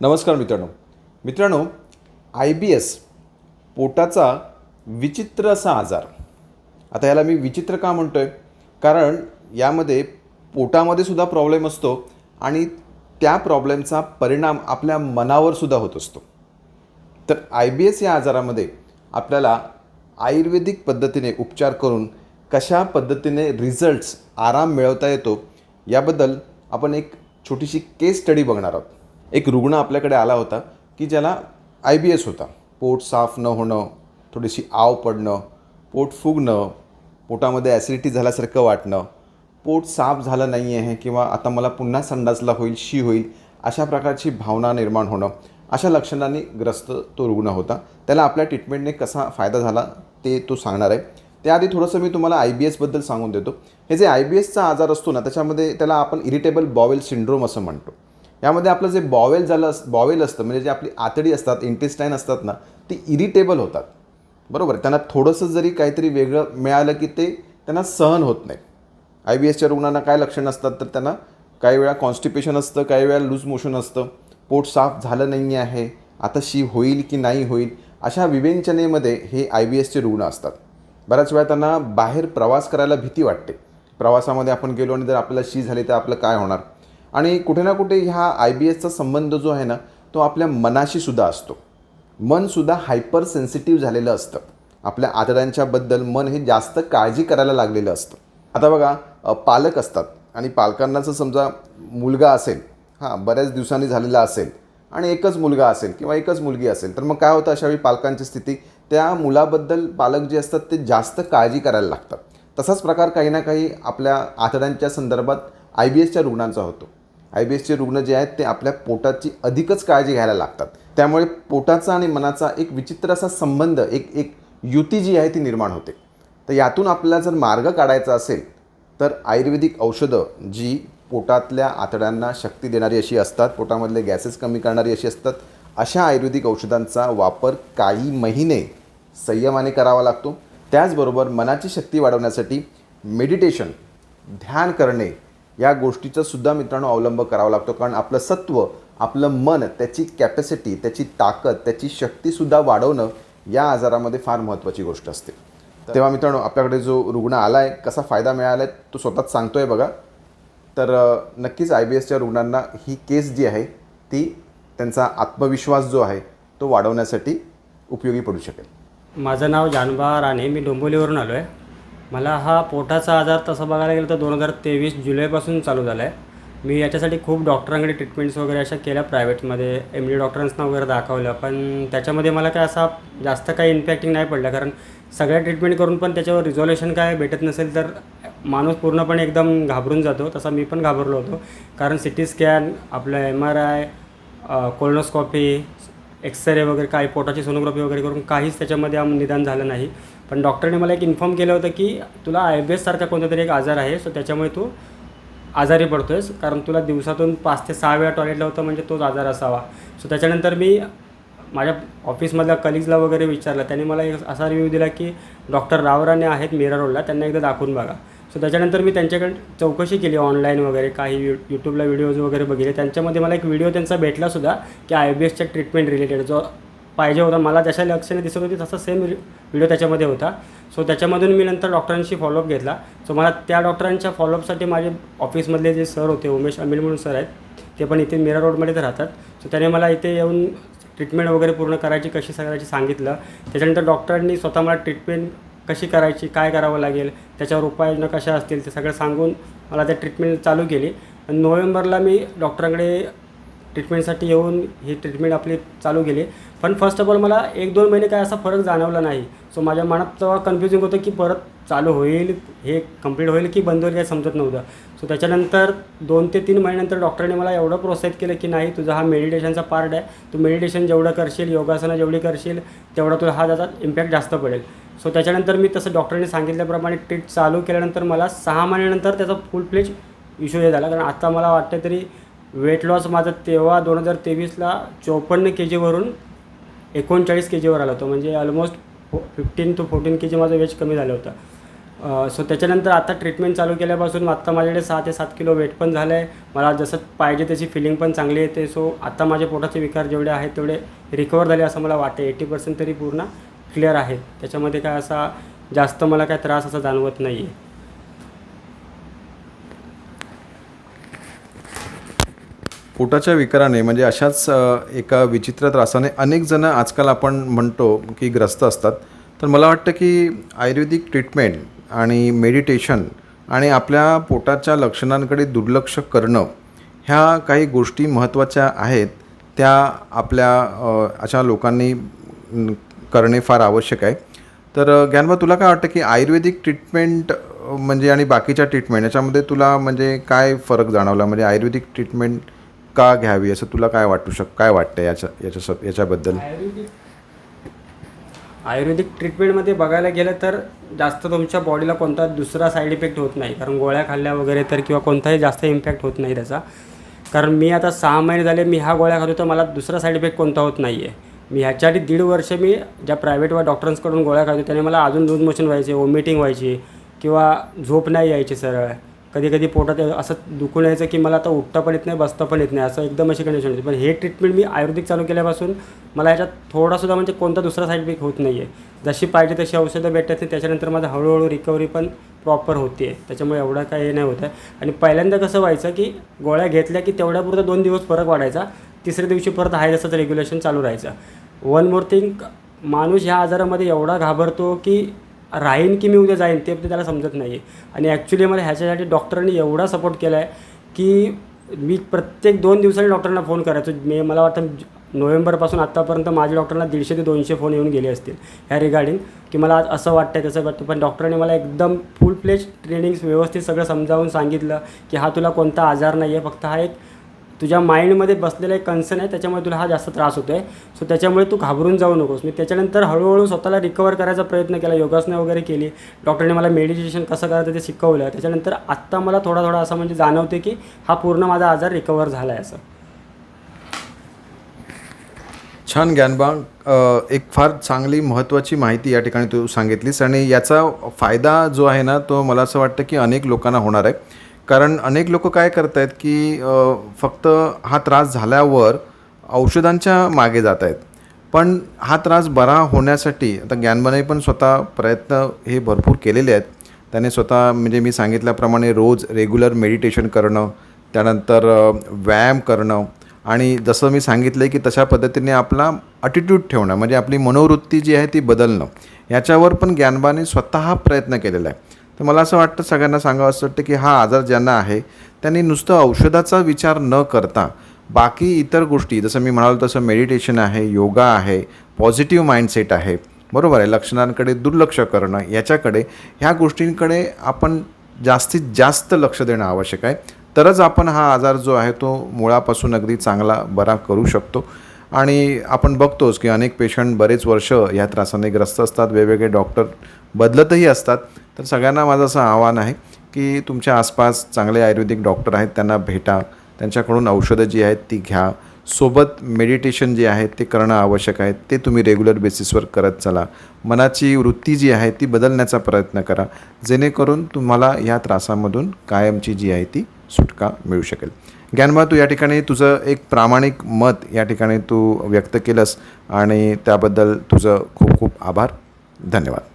नमस्कार मित्रांनो. मित्रांनो आय बी एस पोटाचा विचित्र असा आजार. आता याला मी विचित्र का म्हणतो आहे कारण यामध्ये पोटामध्ये सुद्धा प्रॉब्लेम असतो आणि त्या प्रॉब्लेमचा परिणाम आपल्या मनावर सुद्धा होत असतो. तर आय बी एस या आजारामध्ये आपल्याला आयुर्वेदिक पद्धतीने उपचार करून कशा पद्धतीने रिझल्ट्स आराम मिळवता येतो याबद्दल आपण एक छोटीशी केस स्टडी बघणार आहोत. एक रुग्ण आपल्याकडे आला होता की ज्याला आय बी एस होता. पोट साफ न होणं थोडीशी आव पडणं पोट फुगणं पोटामध्ये ॲसिडिटी झाल्यासारखं वाटणं पोट साफ झालं नाही आहे किंवा आता मला पुन्हा संडासला होईल शी होईल अशा प्रकारची भावना निर्माण होणं अशा लक्षणांनी ग्रस्त तो रुग्ण होता. त्याला आपल्या ट्रीटमेंटने कसा फायदा झाला ते तो सांगणार आहे. त्याआधी थोडंसं मी तुम्हाला आय बी एसबद्दल सांगून देतो. हे जे आय बी एसचा आजार असतो ना त्याच्यामध्ये त्याला आपण इरिटेबल बॉवेल सिंड्रोम असं म्हणतो. यामध्ये आपलं जे बॉवेल झालं बॉवेल असतं म्हणजे जे आपली आतडी असतात इंटेस्टाईन असतात ना ती इरिटेबल होतात. बरोबर? त्यांना थोडंसं जरी काहीतरी वेगळं मिळालं की ते त्यांना सहन होत नाही. आय बी एसच्या रुग्णांना काय लक्षणं असतात तर त्यांना काही वेळा कॉन्स्टिपेशन असतं काही वेळा लूज मोशन असतं. पोट साफ झालं नाही आहे आता शी होईल की नाही होईल अशा विवेचनेमध्ये हे आय बी एसचे रुग्ण असतात. बऱ्याच वेळा त्यांना बाहेर प्रवास करायला भीती वाटते. प्रवासामध्ये आपण गेलो आणि जर आपल्याला शी झाली तर आपलं काय होणार? आणि कुठे ना कुठे ह्या आय बी एसचा संबंध जो आहे ना तो आपल्या मनाशी सुद्धा असतो. मनसुद्धा हायपर सेन्सिटिव्ह झालेलं असतं. आपल्या आतड्यांच्याबद्दल मन हे जास्त काळजी करायला लागलेलं असतं. आता बघा पालक असतात आणि पालकांना जर समजा मुलगा असेल हां बऱ्याच दिवसांनी झालेला असेल आणि एकच मुलगा असेल किंवा एकच मुलगी असेल तर मग काय होतं अशावेळी पालकांची स्थिती? त्या मुलाबद्दल पालक जे असतात ते जास्त काळजी करायला लागतात. तसाच प्रकार काही ना काही आपल्या आतड्यांच्या संदर्भात आय बी एसच्या रुग्णांचा होतो. आय बी एसचे रुग्ण जे आहेत ते आपल्या पोटाची अधिकच काळजी घ्यायला लागतात. त्यामुळे पोटाचा आणि मनाचा एक विचित्र असा संबंध एक एक युती जी आहे ती निर्माण होते. तर यातून आपल्याला जर मार्ग काढायचा असेल तर आयुर्वेदिक औषधं जी पोटातल्या आतड्यांना शक्ती देणारी अशी असतात पोटामधले गॅसेस कमी करणारी अशी असतात अशा आयुर्वेदिक औषधांचा वापर काही महिने संयमाने करावा लागतो. त्याचबरोबर मनाची शक्ती वाढवण्यासाठी मेडिटेशन ध्यान करणे या गोष्टीचा सुद्धा मित्रांनो अवलंब करावा लागतो. कारण आपलं सत्व आपलं मन त्याची कॅपॅसिटी त्याची ताकद त्याची शक्तीसुद्धा वाढवणं या आजारामध्ये फार महत्त्वाची गोष्ट असते. तेव्हा मित्रांनो आपल्याकडे जो रुग्ण आला आहे कसा फायदा मिळाला आहे तो स्वतःच सांगतो आहे बघा. तर नक्कीच आय बी एसच्या रुग्णांना ही केस जी आहे ती त्यांचा आत्मविश्वास जो आहे तो वाढवण्यासाठी उपयोगी पडू शकेल. माझं नाव जानबा राणे मी डोंबिवलीवरून आलो आहे मला हा पोटाचा आजार तसं बघायला गेलं तर दोन हजार तेवीस जुलैपासून चालू झाला आहे मी याच्यासाठी खूप डॉक्टरांकडे ट्रीटमेंट्स वगैरे अशा केल्या प्रायव्हेटमध्ये एम डी डॉक्टरांना वगैरे दाखवलं पण त्याच्यामध्ये मला काय असा जास्त काही इम्पॅक्टिंग नाही पडलं. कारण सगळ्या ट्रीटमेंट करून पण त्याच्यावर रिझॉल्युशन काय भेटत नसेल तर माणूस पूर्णपणे एकदम घाबरून जातो. तसा मी पण घाबरलो होतो. कारण सी टी स्कॅन आपलं M R I colonoscopy X-ray वगैरे काही पोटाची सोनोग्राफी वगैरे करून काहीच त्याच्यामध्ये आम निदान झालं नाही. पण डॉक्टरने मला एक इन्फॉर्म केलं होतं की तुला आय बी एससारखा कोणता तरी एक आजार आहे सो त्याच्यामुळे तू आजारी पडतो आहेस कारण तुला दिवसातून पाच ते सहा वेळा टॉयलेटला होतं म्हणजे तोच आजार असावा. सो त्याच्यानंतर मी माझ्या ऑफिसमधल्या कलिग्जला वगैरे विचारलं. त्यांनी मला एक असा रिव्ह्यू दिला की डॉक्टर रावराने आहेत मीरा रोडला त्यांना एकदा दाखवून बघा. सो त्याच्यानंतर मी त्यांच्याकडे चौकशी केली ऑनलाईन वगैरे काही यू यूट्यूबला व्हिडिओज वगैरे बघितले. त्यांच्यामध्ये मला एक व्हिडिओ त्यांचा भेटलासुद्धा की आय बी एसच्या ट्रीटमेंट रिलेटेड जो पाहिजे होता. मला जशा लक्षणे दिसत होती तसा सेम व्हिडिओ त्याच्यामध्ये होता. सो त्याच्यामधून मी नंतर डॉक्टरांशी फॉलोअप घेतला. सो मला त्या डॉक्टरांच्या फॉलोअपसाठी माझे ऑफिसमधले जे सर होते उमेश अमिल म्हणून सर आहेत ते पण इथे मीरा रोडमध्येच राहतात. सो त्याने मला इथे येऊन ट्रीटमेंट वगैरे पूर्ण करायची कशी करायची सांगितलं. त्याच्यानंतर डॉक्टरांनी स्वतः मला ट्रीटमेंट कशी करायची काय करावं लागेल त्याच्यावर उपाययोजना कशा असतील ते सगळं सांगून मला त्या ट्रीटमेंट चालू केली. आणि नोव्हेंबरला मी डॉक्टरांकडे ट्रीटमेंटसाठी येऊन ही ट्रीटमेंट आपली चालू केली. पण फर्स्ट ऑफ ऑल मला एक दोन महिने काय असा फरक जाणवला नाही. सो माझ्या मनात तेव्हा कन्फ्युजिंग होतं की परत चालू होईल हे कंप्लीट होईल की बंद होईल काही समजत नव्हतं. सो त्याच्यानंतर दोन ते तीन महिन्यानंतर डॉक्टरने मला एवढं प्रोत्साहित केलं की नाही तुझा हा मेडिटेशनचा पार्ट आहे. तू मेडिटेशन जेवढं करशील योगासनं जेवढी करशील तेवढा तुला हा त्याचा इम्पॅक्ट जास्त पडेल. सो त्याच्यानंतर मी तसं डॉक्टरने सांगितल्याप्रमाणे ट्रीट चालू केल्यानंतर मला सहा महिन्यानंतर त्याचा फुल प्लेज इश्यू हे झाला. कारण आता मला वाटतं तरी वेट लॉस माझा तेव्हा दोन हजार तेवीसला चोपन्न के जीवरून एकोणचाळीस के जीवर आला होता. म्हणजे almost four fifteen to fourteen K G माझं वेज कमी झालं होतं. सो त्याच्यानंतर आता ट्रीटमेंट चालू केल्यापासून आत्ता माझ्याकडे सहा ते सात किलो वेट पण झालं आहे मला जसं पाहिजे त्याची फिलिंग पण चांगली येते. सो आत्ता माझे पोटाचे विकार जेवढे आहेत तेवढे रिकवर झाले असं मला वाटते एटी पर्सेंट तरी पूर्ण क्लिअर आहे. त्याच्यामध्ये काय असा जास्त मला काय त्रास असा जाणवत नाही आहे पोटाच्या विकाराने म्हणजे अशाच एका विचित्र त्रासाने अनेक जण आजकाल आपण म्हणतो की ग्रस्त असतात. तर मला वाटतं की आयुर्वेदिक ट्रीटमेंट आणि मेडिटेशन आणि आपल्या पोटाच्या लक्षणांकडे दुर्लक्ष करणं ह्या काही गोष्टी महत्त्वाच्या आहेत. त्या आपल्या अशा लोकांनी करणे फार आवश्यक आहे. तर ज्ञानबा तुला काय वाटतं की आयुर्वेदिक ट्रीटमेंट म्हणजे आणि बाकीच्या ट्रीटमेंट याच्यामध्ये तुला म्हणजे काय फरक जाणवला? म्हणजे आयुर्वेदिक ट्रीटमेंट का घ्यावी? असं तुला काय वाटू शक काय वाटतं याच्या याच्या याच्याबद्दल? आयुर्वेदिक आयुर्वेदिक ट्रीटमेंटमध्ये बघायला गेलं तर जास्त तुमच्या बॉडीला कोणता दुसरा साईड इफेक्ट होत नाही. कारण गोळ्या खाल्ल्या वगैरे तर किंवा कोणताही जास्त इम्पॅक्ट होत नाही त्याचा. कारण मी आता सहा महिने झाले मी ह्या गोळ्या खातो तर मला दुसरा साईड इफेक्ट कोणता होत नाही आहे मी ह्याच्या आधी दीड वर्ष मी ज्या प्रायव्हेट वा डॉक्टरांकडून गोळ्या खातो त्याने मला अजून लूज मोशन व्हायचे वॉमिटिंग व्हायची किंवा झोप नाही यायची सरळ. कधी कधी पोटात असं दुखून यायचं की मला आता उठता पण येत नाही बसता पण येत नाही असं एकदम अशी कंडिशन होती. पण हे ट्रीटमेंट मी आयुर्वेदिक चालू केल्यापासून मला याच्यात थोडासुद्धा म्हणजे कोणता दुसरा साईड इफेक्ट होत नाही आहे जशी पाहिजे तशी औषधं भेटत नाही त्याच्यानंतर माझं हळूहळू रिकव्हरी पण प्रॉपर होते आहे त्याच्यामुळे एवढं काही हे नाही होत आहे. आणि पहिल्यांदा कसं व्हायचं की गोळ्या घेतल्या की तेवढ्यापुरतं दोन दिवस फरक वाढायचा तिसऱ्या दिवशी परत आहे तसंच रेग्युलेशन चालू राहायचं. वन मोर थिंग माणूस ह्या आजारामध्ये एवढा घाबरतो की राहीन की मी उद्या जाईन ते त्याला समजत नाही आहे आणि ॲक्च्युली मला ह्याच्यासाठी डॉक्टरांनी एवढा सपोर्ट केला आहे की मी प्रत्येक दोन दिवसांनी डॉक्टरांना फोन करायचो. मे मला वाटतं नोव्हेंबरपासून आत्तापर्यंत माझ्या डॉक्टरांना दीडशे ते दोनशे फोन येऊन गेले असतील ह्या रिगार्डिंग की मला आज असं वाटतं तसं वाटतं पण डॉक्टरांनी मला एकदम फुल प्लेज ट्रेनिंग्स व्यवस्थित सगळं समजावून सांगितलं की हा तुला कोणता आजार नाही आहे फक्त हा एक तुझ्या माइंडमध्ये बसलेला एक कन्सर्न आहे त्याच्यामुळे तुला हा जास्त त्रास होतो आहे सो त्याच्यामुळे तू घाबरून जाऊ नकोस. मी त्याच्यानंतर हळूहळू स्वतःला रिकवर करायचा प्रयत्न केला योगासनं वगैरे केली. डॉक्टरने मला मेडिटेशन कसं करायचं ते शिकवलं. त्याच्यानंतर आत्ता मला थोडा थोडा असं म्हणजे जाणवते की हा पूर्ण माझा आजार रिकवर झाला आहे असं. छान ज्ञानबा. एक फार चांगली महत्त्वाची माहिती या ठिकाणी तू सांगितलीस. आणि याचा फायदा जो आहे ना तो मला असं वाटतं की अनेक लोकांना होणार आहे. कारण अनेक लोक काय करत आहेत की फक्त हा त्रास झाल्यावर औषधांच्या मागे जात आहेत पण हा त्रास बरा होण्यासाठी आता ज्ञानबाने पण स्वतः प्रयत्न हे भरपूर केलेले आहेत. त्याने स्वतः म्हणजे मी सांगितल्याप्रमाणे रोज रेग्युलर मेडिटेशन करणं त्यानंतर व्यायाम करणं आणि जसं मी सांगितलं आहे की तशा पद्धतीने आपला अटिट्यूड ठेवणं म्हणजे आपली मनोवृत्ती जी आहे ती बदलणं याच्यावर पण ज्ञानबाने स्वतः प्रयत्न केलेला आहे. तर मला असं वाटतं सगळ्यांना सांगावं असं वाटतं की हा आजार ज्यांना आहे त्यांनी नुसतं औषधाचा विचार न करता बाकी इतर गोष्टी जसं मी म्हणालो तसं मेडिटेशन आहे योगा आहे पॉझिटिव्ह माइंडसेट आहे बरोबर आहे लक्षणांकडे दुर्लक्ष करणं याच्याकडे ह्या गोष्टींकडे आपण जास्तीत जास्त लक्ष देणं आवश्यक आहे. तरच आपण हा आजार जो आहे तो मुळापासून अगदी चांगला बरा करू शकतो. आणि आपण बघतोच की अनेक पेशंट बरेच वर्ष ह्या त्रासाने ग्रस्त असतात. वेगवेगळे डॉक्टर बदलतही असतात. तर सगळ्यांना माझं असं आव्हान आहे की तुमच्या आसपास चांगले आयुर्वेदिक डॉक्टर आहेत त्यांना भेटा. त्यांच्याकडून औषधं जी आहेत ती घ्या. सोबत मेडिटेशन जे आहे ते करणं आवश्यक आहे. ते तुम्ही रेग्युलर बेसिसवर करत चला. मनाची वृत्ती जी आहे ती बदलण्याचा प्रयत्न करा. जेणेकरून तुम्हाला या त्रासामधून कायमची जी आहे ती सुटका मिळू शकेल. ज्ञानमा तू या ठिकाणी तुझं एक प्रामाणिक मत या ठिकाणी तू व्यक्त केलंस आणि त्याबद्दल तुझं खूप खूप आभार. धन्यवाद.